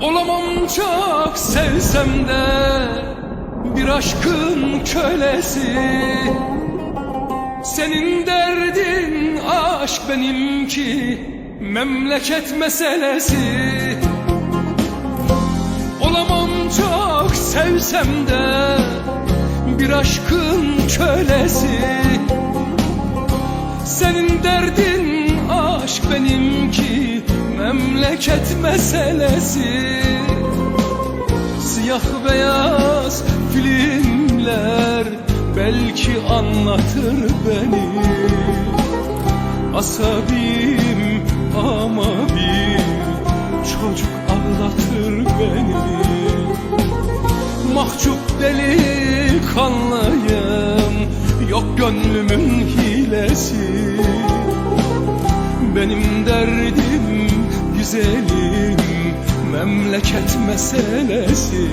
Olamam çok sevsem de Bir aşkın kölesi. Senin derdin aşk benimki Memleket meselesi. Olamam çok sevsem de Bir aşkın kölesi. Senin derdin aşk benimki Memleket meselesi. Siyah beyaz filmler Belki anlatır beni. Asabiyim ama bir çocuk ağlatır beni. Mahcup delikanlıyım Yok gönlümün hilesi. Benim derdim güzelim Memleket meselesi